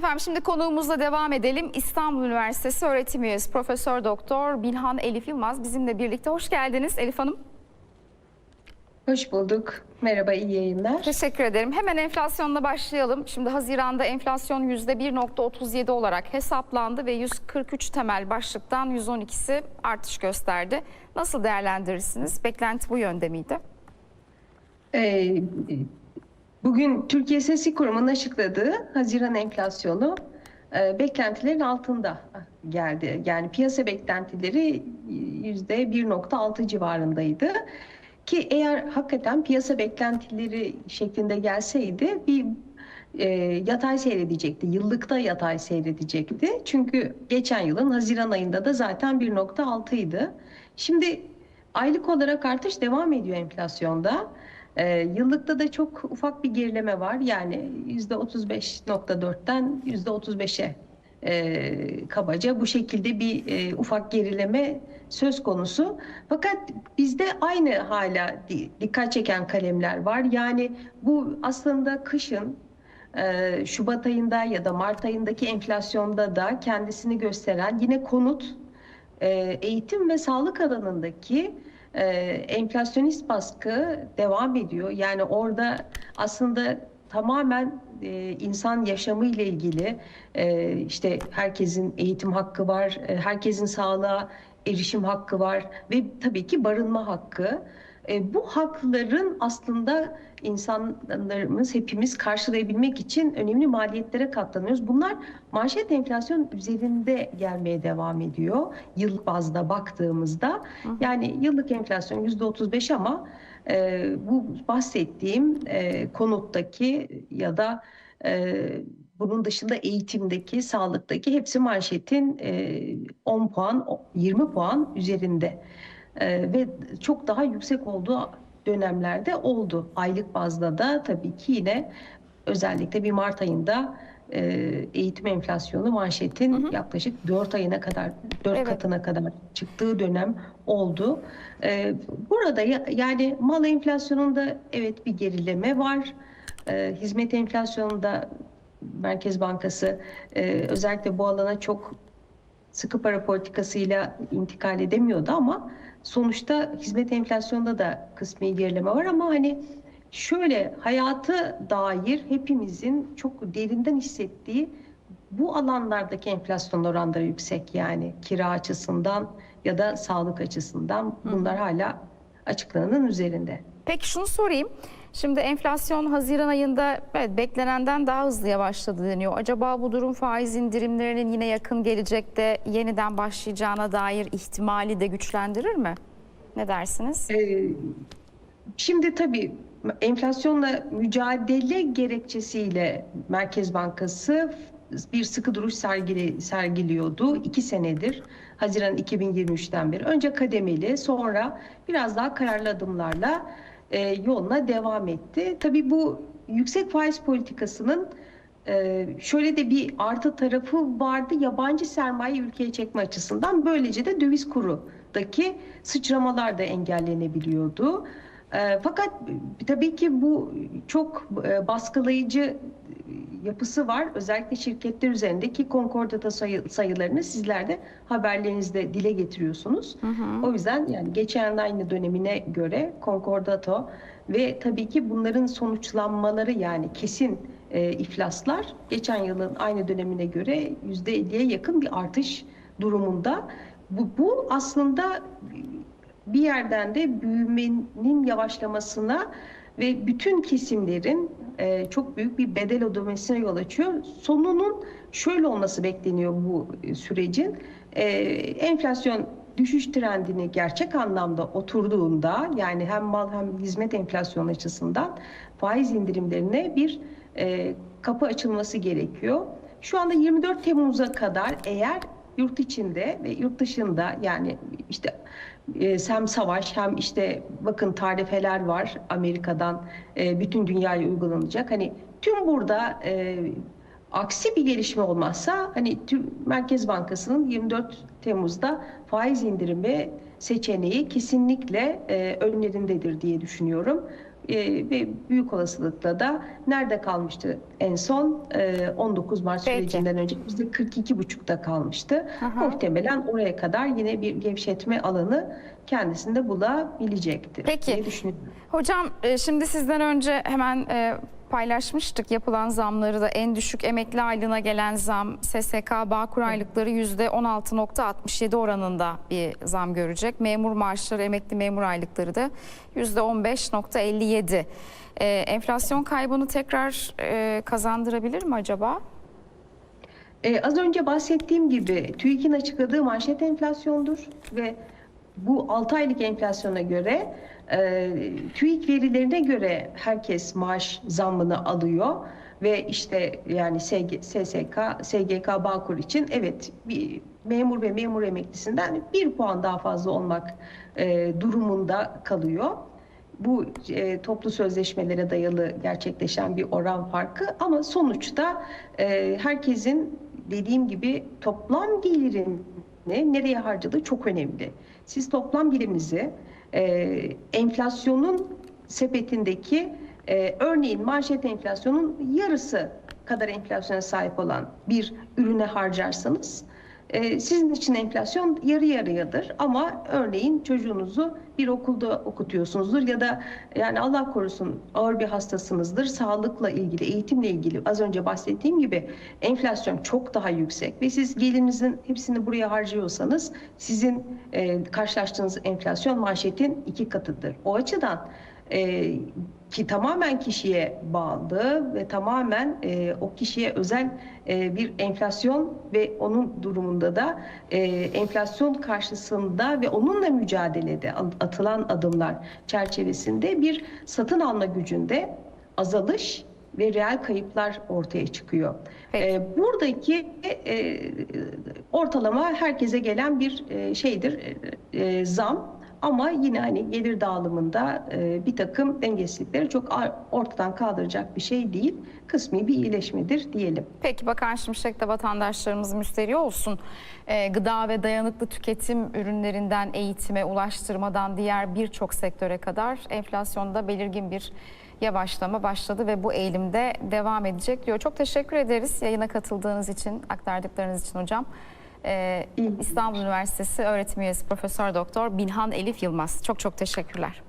Efendim şimdi konuğumuzla devam edelim. İstanbul Üniversitesi öğretim üyesi Profesör Doktor Bilhan Elif Yılmaz bizimle birlikte. Hoş geldiniz Elif Hanım. Hoş bulduk. Merhaba, iyi yayınlar. Teşekkür ederim. Hemen enflasyonla başlayalım. Şimdi Haziran'da enflasyon %1.37 olarak hesaplandı ve 143 temel başlıktan 112'si artış gösterdi. Nasıl değerlendirirsiniz? Beklenti bu yönde miydi? Ee, bugün Türkiye İstatistik Kurumu'nun açıkladığı Haziran enflasyonu e, beklentilerin altında geldi. Yani piyasa beklentileri %1.6 civarındaydı. Ki eğer hakikaten piyasa beklentileri şeklinde gelseydi bir e, yatay seyredecekti. Yıllıkta yatay seyredecekti. Çünkü geçen yılın Haziran ayında da zaten 1.6 idi. Şimdi aylık olarak artış devam ediyor enflasyonda. E, yıllıkta da çok ufak bir gerileme var. Yani %35.4'ten %35'e e, kabaca bu şekilde bir e, ufak gerileme söz konusu. Fakat bizde aynı hala di- dikkat çeken kalemler var. Yani bu aslında kışın e, Şubat ayında ya da Mart ayındaki enflasyonda da kendisini gösteren yine konut, e, eğitim ve sağlık alanındaki e, enflasyonist baskı devam ediyor. Yani orada aslında tamamen e, insan yaşamı ile ilgili e, işte herkesin eğitim hakkı var, e, herkesin sağlığa erişim hakkı var ve tabii ki barınma hakkı. E, bu hakların aslında insanlarımız hepimiz karşılayabilmek için önemli maliyetlere katlanıyoruz. Bunlar manşet enflasyon üzerinde gelmeye devam ediyor. Yıl bazda baktığımızda yani yıllık enflasyon yüzde 35 ama e, bu bahsettiğim e, konuttaki ya da e, bunun dışında eğitimdeki, sağlıktaki hepsi manşetin e, 10 puan, 20 puan üzerinde E, ve çok daha yüksek olduğu dönemlerde oldu. Aylık bazda da tabii ki yine özellikle bir Mart ayında e, eğitim enflasyonu manşetin Hı hı. yaklaşık 4 ayına kadar, 4 Evet. katına kadar çıktığı dönem oldu. E, burada ya- yani mal enflasyonunda evet bir gerileme var. E, hizmet enflasyonunda Merkez Bankası e, özellikle bu alana çok sıkı para politikasıyla intikal edemiyordu ama sonuçta hizmet enflasyonunda da kısmi gerileme var ama hani şöyle hayatı dair hepimizin çok derinden hissettiği bu alanlardaki enflasyon oranları yüksek yani kira açısından ya da sağlık açısından bunlar hala açıklananın üzerinde. Peki şunu sorayım. Şimdi enflasyon Haziran ayında evet, beklenenden daha hızlı yavaşladı deniyor. Acaba bu durum faiz indirimlerinin yine yakın gelecekte yeniden başlayacağına dair ihtimali de güçlendirir mi? Ne dersiniz? Ee, Şimdi tabii enflasyonla mücadele gerekçesiyle Merkez Bankası bir sıkı duruş sergili, sergiliyordu. iki senedir Haziran 2023'ten beri. Önce kademeli sonra biraz daha kararlı adımlarla e, yoluna devam etti. Tabii bu yüksek faiz politikasının ee, şöyle de bir artı tarafı vardı yabancı sermaye ülkeye çekme açısından böylece de döviz kurudaki sıçramalar da engellenebiliyordu. Ee, fakat tabii ki bu çok e, baskılayıcı yapısı var. Özellikle şirketler üzerindeki konkordata sayı, sayılarını sizler de haberlerinizde dile getiriyorsunuz. O yüzden yani geçen aynı dönemine göre konkordato ve tabii ki bunların sonuçlanmaları yani kesin e, iflaslar geçen yılın aynı dönemine göre %50'ye yakın bir artış durumunda. Bu, bu aslında bir yerden de büyümenin yavaşlamasına ve bütün kesimlerin e, çok büyük bir bedel ödemesine yol açıyor. Sonunun şöyle olması bekleniyor bu e, sürecin. E, enflasyon düşüş trendini gerçek anlamda oturduğunda yani hem mal hem hizmet enflasyon açısından faiz indirimlerine bir e, kapı açılması gerekiyor. Şu anda 24 Temmuz'a kadar eğer yurt içinde ve yurt dışında yani işte e, hem savaş hem işte bakın tarifeler var Amerika'dan e, bütün dünyaya uygulanacak. Hani tüm burada e, aksi bir gelişme olmazsa hani tüm Merkez Bankası'nın 24 Temmuz'da faiz indirimi seçeneği kesinlikle e, önlerindedir diye düşünüyorum. E, ve büyük olasılıkla da nerede kalmıştı en son E, 19 Mart Peki. sürecinden önce yüzde 42,5'ta kalmıştı. Aha. Muhtemelen oraya kadar yine bir gevşetme alanı kendisinde bulabilecektir Peki. diye düşünüyorum. Hocam e, şimdi sizden önce hemen e, paylaşmıştık yapılan zamları da en düşük emekli aylığına gelen zam SSK Bağkur aylıkları %16.67 oranında bir zam görecek. Memur maaşları emekli memur aylıkları da %15.57. E, enflasyon kaybını tekrar e, kazandırabilir mi acaba? Ee, az önce bahsettiğim gibi TÜİK'in açıkladığı manşet enflasyondur ve bu 6 aylık enflasyona göre e, TÜİK verilerine göre herkes maaş zammını alıyor ve işte yani SG, SSK, SGK Bağkur için evet bir memur ve memur emeklisinden bir puan daha fazla olmak e, durumunda kalıyor. Bu e, toplu sözleşmelere dayalı gerçekleşen bir oran farkı ama sonuçta e, herkesin dediğim gibi toplam gelirini nereye harcadığı çok önemli. Siz toplam gelirinizi e, enflasyonun sepetindeki e, örneğin manşet enflasyonun yarısı kadar enflasyona sahip olan bir ürüne harcarsanız e, sizin için enflasyon yarı yarıyadır ama örneğin çocuğunuzu bir okulda okutuyorsunuzdur ya da yani Allah korusun ağır bir hastasınızdır. Sağlıkla ilgili, eğitimle ilgili az önce bahsettiğim gibi enflasyon çok daha yüksek ve siz gelirinizin hepsini buraya harcıyorsanız sizin e, karşılaştığınız enflasyon manşetin iki katıdır. O açıdan e, ki tamamen kişiye bağlı ve tamamen e, o kişiye özel e, bir enflasyon ve onun durumunda da e, enflasyon karşısında ve onunla mücadelede atılan adımlar çerçevesinde bir satın alma gücünde azalış ve reel kayıplar ortaya çıkıyor. Peki. E, buradaki e, ortalama herkese gelen bir e, şeydir zam. Ama yine hani gelir dağılımında e, bir takım dengesizlikleri çok ortadan kaldıracak bir şey değil. Kısmi bir iyileşmedir diyelim. Peki Bakan Şimşek de vatandaşlarımız müşteri olsun. Ee, gıda ve dayanıklı tüketim ürünlerinden eğitime, ulaştırmadan diğer birçok sektöre kadar enflasyonda belirgin bir yavaşlama başladı ve bu eğilimde devam edecek diyor. Çok teşekkür ederiz yayına katıldığınız için, aktardıklarınız için hocam. Ee. İstanbul Üniversitesi öğretim üyesi Profesör Doktor Bilhan Elif Yılmaz. Çok çok teşekkürler.